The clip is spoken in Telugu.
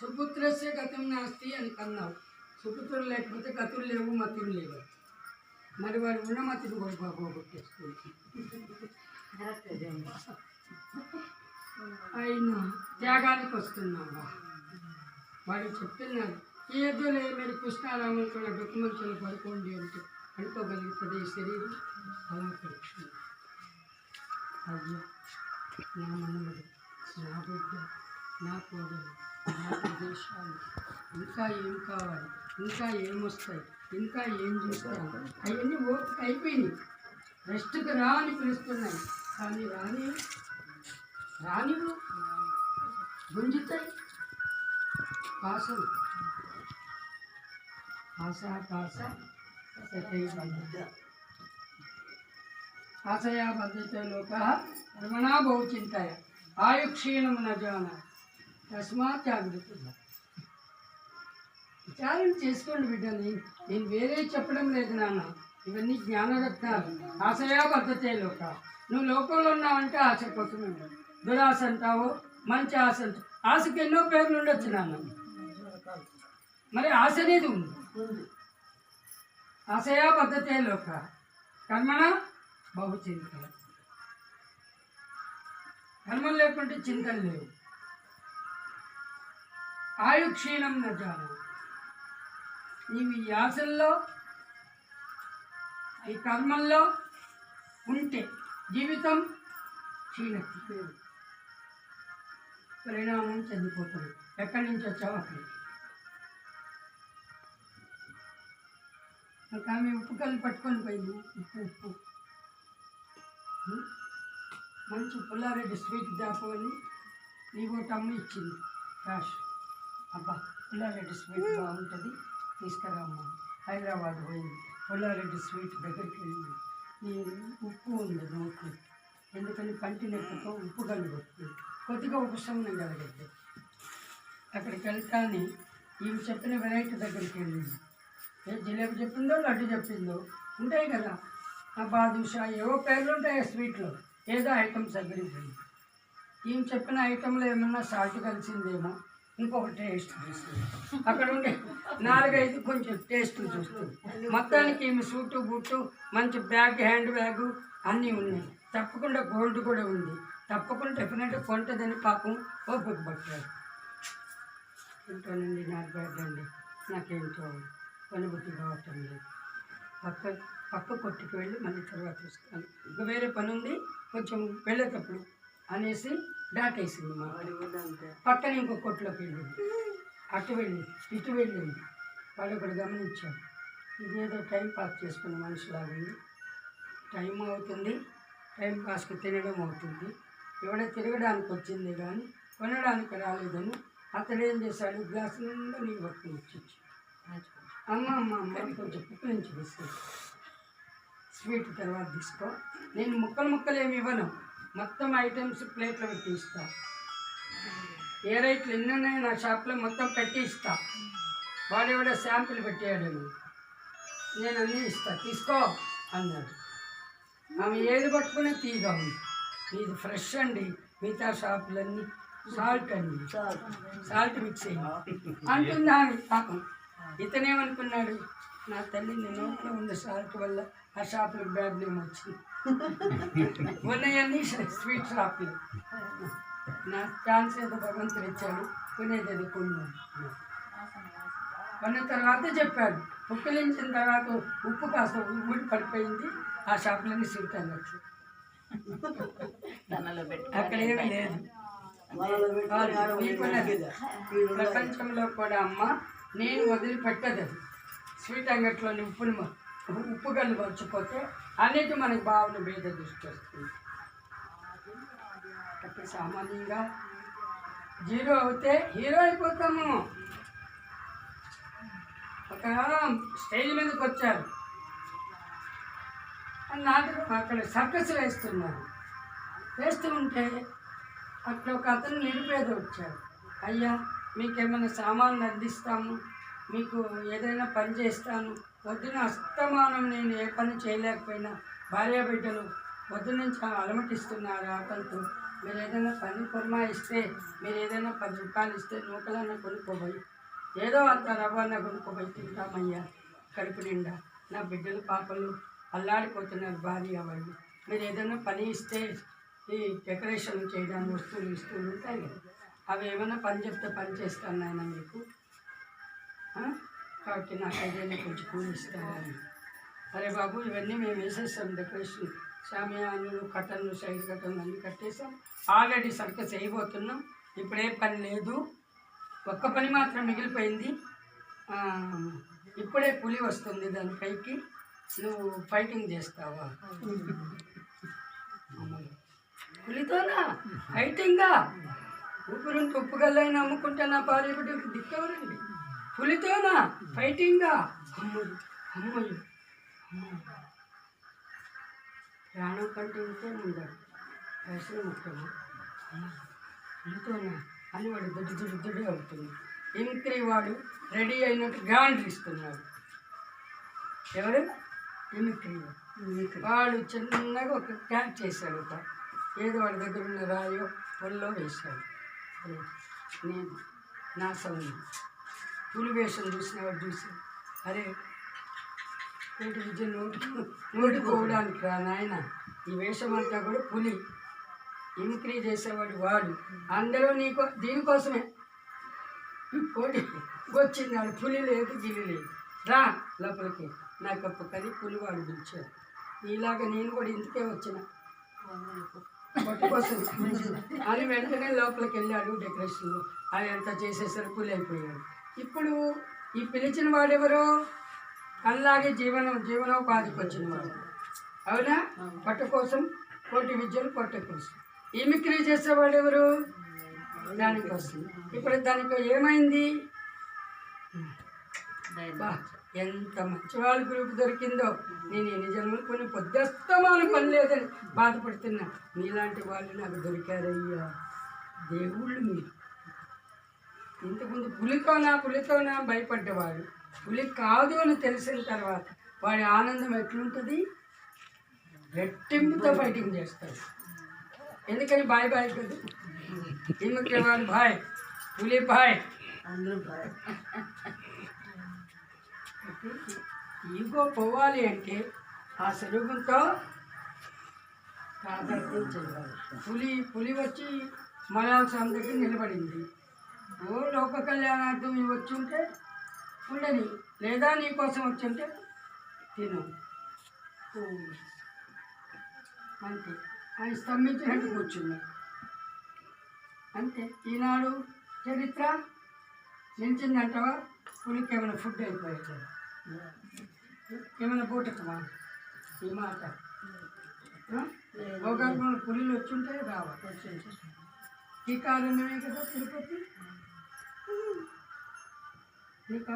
సుపుత్రస్య గతం నాస్తి అని కన్నావు. సుపుత్రులు లేకపోతే గతులు లేవు మతులు లేవు. మరి వాడు ఉన్న మతులు కూడా పోగొట్టేస్తుంది అయినా త్యాగానికి వస్తున్నావా? వాడు చెప్తున్నాడు ఏదోలే మీరు కృష్ణారాములతో డాక్యుమెంట్స్లో పడుకోండి అంటే అనుకోగలుగుతుంది ఈ శరీరం. అలా అయ్యా నా మనముడు నా బిడ్డ నా కోడలు నా ప్రదేశాలు ఇంకా ఏం కావాలి ఇంకా ఏం వస్తాయి ఇంకా ఏం చూస్తాను అవన్నీ ఓపిక అయిపోయినాయి రెస్ట్కి రా అని పిలుస్తున్నాయి కానీ రాని రానివు గుంజుతాయి పాసం ఆశ పాస సతైబంధ ఆశయా బద్ధతే లోక రమణా బహు చింతయ ఆయుక్షీణము న జాన తస్మాత్ జాగ్రత్త. విచారణ చేసుకోండి బిడ్డని నేను వేరే చెప్పడం లేదు నాన్న. ఇవన్నీ జ్ఞానరత్నాలు. ఆశయా పద్ధతే లోక. నువ్వు లోకంలో ఉన్నావంటే ఆశ కోసమే దురాశ అంటావు మంచి ఆశ అంటావు ఆశకి ఎన్నో పేర్లు ఉండొచ్చు నాన్న. మరి ఆశ అనేది ఉంది. ఆశయా పద్ధతే లోక. కర్మణ బహు చింత కర్మలు లేకుంటే చింతలు లేవు. ఆయు క్షీణం నీవు ఈ ఆశల్లో ఈ కర్మల్లో ఉంటే జీవితం క్షీణతి పరిణామం చెందిపోతుంది. ఎక్కడి నుంచి వచ్చావు అక్కడికి. ఒక ఆమె ఉప్పు కళ్ళు పట్టుకొని పోయింది. ఉప్పు ఉప్పు మంచి పుల్లారెడ్డి స్వీట్ దాపు అని నీ ఒకటి ఇచ్చింది. క్యాష్. అబ్బా పుల్లారెడ్డి స్వీట్ బాగుంటుంది. తీసుకురామ్మా. హైదరాబాద్ పోయింది పుల్లారెడ్డి స్వీట్ దగ్గరికి వెళ్ళింది ఈ ఉప్పు ఉంది నోట్లు. ఎందుకని పంటి నొప్పితో ఉప్పు కళ్ళు కొడుతుంది కొద్దిగా ఉపశమనం కలగద్దు. అక్కడికి వెళ్తాను ఈమె చెప్పిన వెరైటీ దగ్గరికి వెళ్ళింది. ఏ జిలేబీ చెప్పిందో లడ్డు చెప్పిందో ఉంటాయి కదా. ఆ బాదుషా ఏవో పేర్లు ఉంటాయి ఆ స్వీట్లో. ఏదో ఐటమ్స్ సరిపోయింది ఈమె చెప్పిన ఐటెంలో ఏమన్నా సాల్ట్ కలిసిందేమో ఇంకొక టేస్ట్ చూస్తుంది. అక్కడ ఉండే నాలుగైదు కొంచెం టేస్ట్ చూస్తుంది. మొత్తానికి ఈమె సూటు బుట్టు మంచి బ్యాగ్ హ్యాండ్ బ్యాగ్ అన్నీ ఉన్నాయి. తప్పకుండా గోల్డ్ కూడా ఉంది. తప్పకుండా డెఫినెట్గా కొంటుందని పాపం ఓపిక పట్టారు ఉంటానండి నాకు బ్యాగ్ అండి. నాకేంటో పనిబుద్ధి కావటం లేదు. పక్క పక్క కొట్టుకు వెళ్ళి మళ్ళీ తర్వాత వస్తాను. ఇంకా వేరే పని ఉంది కొంచెం వెళ్ళేటప్పుడు అనేసి దాటేసింది మా పక్కన ఇంకో కొట్టులోకి వెళ్ళింది అటు వెళ్ళి ఇటు వెళ్ళింది వాళ్ళు ఒకటి గమనించారు ఇదేదో టైం పాస్ చేసుకున్న మనిషిలాగా టైం అవుతుంది. టైం పాస్కి తినడం అవుతుంది. ఎవడ తిరగడానికి వచ్చింది కానీ కొనడానికి రాలేదని అతడు ఏం చేశాడు? గ్లాసు నిండా నీళ్ళు పట్టుకుని వచ్చి అమ్మ అమ్మ అమ్మ కొంచెం పుక్కు నుంచి స్వీట్ తర్వాత తీసుకో. నేను ముక్కలు ముక్కలు ఏమి ఇవ్వను. మొత్తం ఐటమ్స్ ప్లేట్లో పెట్టి ఇస్తా ఏ రైట్లు ఎన్ని ఉన్నాయో నా షాప్లో మొత్తం పెట్టి ఇస్తా వాడు ఎవడో శాంపిల్ పెట్టాడు నేను అన్నీ ఇస్తా. తీసుకో అన్నాడు. ఆమె ఏది పట్టుకునే తీగా ఉంది. ఇది ఫ్రెష్ అండి. మిగతా షాపులన్నీ సాల్ట్ అండి. సాల్ట్ మిక్స్ అయ్యింది అంటుంది ఆమె. పాపం. ఇతనేమనుకున్నాడు? నా తల్లి నీ నోట్లో ఉన్న సాల్ట్ వల్ల ఆ షాపులకు బ్యాడ్ నేమ్ వచ్చింది. ఉన్నాయన్నీ స్వీట్ షాపులు. నా ఛాన్స్ ఏదో భగవంతుడు ఇచ్చాడు. కొనేది అది కొన్నాను కొన్న తర్వాత చెప్పాడు. ఉప్పులించిన తర్వాత ఉప్పు కాస్త ఊడి పడిపోయింది. ఆ షాపులన్నీ స్వీట్ అన్నట్లు అక్కడ ఏమీ లేదు. ప్రపంచంలో కూడా అమ్మ నేను వదిలిపెట్టదు అది. స్వీట్ అంగట్లోని ఉప్పుని ఉప్పు గల్లు మర్చిపోతే అనేది మనకి భావన భేద దృష్టి వస్తుంది. కాబట్టి సామాన్యంగా జీరో అవుతే హీరో అయిపోతాము. ఒక స్టేజ్ మీదకి వచ్చారు. నాటకం అక్కడ సర్కస్ వేస్తున్నారు. వేస్తూ ఉంటే అక్కడ ఒక అతను నిరుపేద వచ్చాడు అయ్యా మీకేమైనా సామాన్లు అందిస్తాము? మీకు ఏదైనా పని చేస్తాను. పొద్దున అస్తమానం నేను ఏ పని చేయలేకపోయినా భార్య బిడ్డలు పొద్దున నుంచి అలమటిస్తున్నారు ఆకలితో మీరు ఏదైనా పని కుర్మా ఇస్తే మీరు ఏదైనా పది రూపాయలు ఇస్తే నూకలన్నా కొనుక్కోబోయి ఏదో అంత రవ్వన్నా కొనుక్కోబోయి తింటామయ్యా. కడుపు నిండా. నా బిడ్డలు పాపలు అల్లాడిపోతున్నారు భార్య వాళ్ళు. మీరు ఏదైనా పని ఇస్తే ఈ డెకరేషన్ చేయడానికి వస్తువులు ఇస్తూ ఉంటాయి కదా. అవి ఏమైనా పని చెప్తే పని చేస్తాను నాయన మీకు. కాబట్టి నాకు ఏదైనా కొంచెం కూలి ఇస్తారని అరే బాబు ఇవన్నీ మేము వేసేస్తాం డెకరేషన్. షామియానులు కట్టన్లు సైడ్ కట్టన్లు అన్నీ కట్టేసాం. ఆల్రెడీ సర్కస్ చేయబోతున్నాం ఇప్పుడే పని లేదు. ఒక్క పని మాత్రం మిగిలిపోయింది. ఇప్పుడే పులి వస్తుంది దాని పైకి. నువ్వు ఫైటింగ్ చేస్తావా? పులితోనా? ఫైటింగా? ఊపిరింటి ఉప్పుగల్లైనా అమ్ముకుంటే నా భార్య బిడ్డలకు దిక్కవరండి పులితోనా? ఫైటింగా? అమ్మయ్య అమ్మయ్య. ప్రాణం కంటే ఇంతే ముందాడు వయసులో ముఖ్యమా. పులితోనా? అని వాడు దుడ్డు దుడ్డు దుడ్డు అవుతుంది ఇంక్రీ వాడు రెడీ అయినట్టు గ్రాండ్ ఇస్తున్నాడు ఎవరు? ఇమిక్రీ వాడు. చిన్నగా ఒక క్యాప్ చేశాడు ఒక ఏదో వాడి దగ్గర ఉన్న రాయో పొల్లో వేశాడు. నేను నా సౌండ్. పులి వేషం చూసిన చూసి అరే ఏంటి విద్య నోటి నోటుకోవడానికి రా నాయన. ఈ వేషం అంతా కూడా పులి. ఇమిక్రీ చేసేవాడు వాడు. అందరూ నీకో దీనికోసమే. కోటి వచ్చింది వాడు పులి లేదు గిలి లేదు. రా లోపలికి. నాకు ఒక కలి పులి పిలిచాడు. ఇలాగ నేను కూడా ఇంటికే వచ్చిన. కోసం అని వెంటనే లోపలికి వెళ్ళాడు డెకరేషన్లో. అది అంతా చేసేసరికి పులి అయిపోయాడు. ఇప్పుడు ఈ పిలిచిన వాడెవరు? అలాగే జీవనం జీవనోపాధికి వచ్చిన వాడు అవునా. పొట్ట కోసం కోటి విద్యలు పొట్ట కోసం ఈమిక్రీ చేసేవాడు ఎవరు దానికోసం. ఇప్పుడు దానికి ఏమైంది? ఎంత మంచి వాళ్ళ గ్రూప్ దొరికిందో. నేను ఎన్ని జన్మలు కొన్ని పొద్దుస్తమానం పని లేదని బాధపడుతున్నా. మీలాంటి వాళ్ళు నాకు దొరికారయ్యా. దేవుళ్ళు మీరు. ఇంతకుముందు పులితోనా పులితోనా భయపడ్డవాడు. పులి కాదు అని తెలిసిన తర్వాత వాడి ఆనందం ఎట్లుంటుంది? రెట్టింపుతో ఫైటింగ్ చేస్తాడు. ఎందుకని బాయ్ బాయ్ కదా? ఎందుకు వాడు బాయ్? పులి బాయ్. అందరూ బాయ్. ఈగో పోవాలి అంటే ఆ స్వరూపంతో ప్రాధాన్యం చేయాలి పులి పులి వచ్చి మలయాళ స్వామి దగ్గర నిలబడింది. ఓ లోక కళ్యాణార్థం వచ్చి ఉంటే ఉండని లేదా నీ కోసం వచ్చి ఉంటే తిను. అంతే. ఆయన స్తంభించినట్టు కూర్చున్నాడు అంతే. ఈనాడు చరిత్ర నిలిచిందంటావా? పులికి ఏమైనా ఫుడ్ అయిపోయాడు ఏమైనా పూటకమా ఈ మాట. భోగాత్మ పులిలు వచ్చుంటే రావాలి ఈ కారణమే కదా తిరుపతి? Gracias.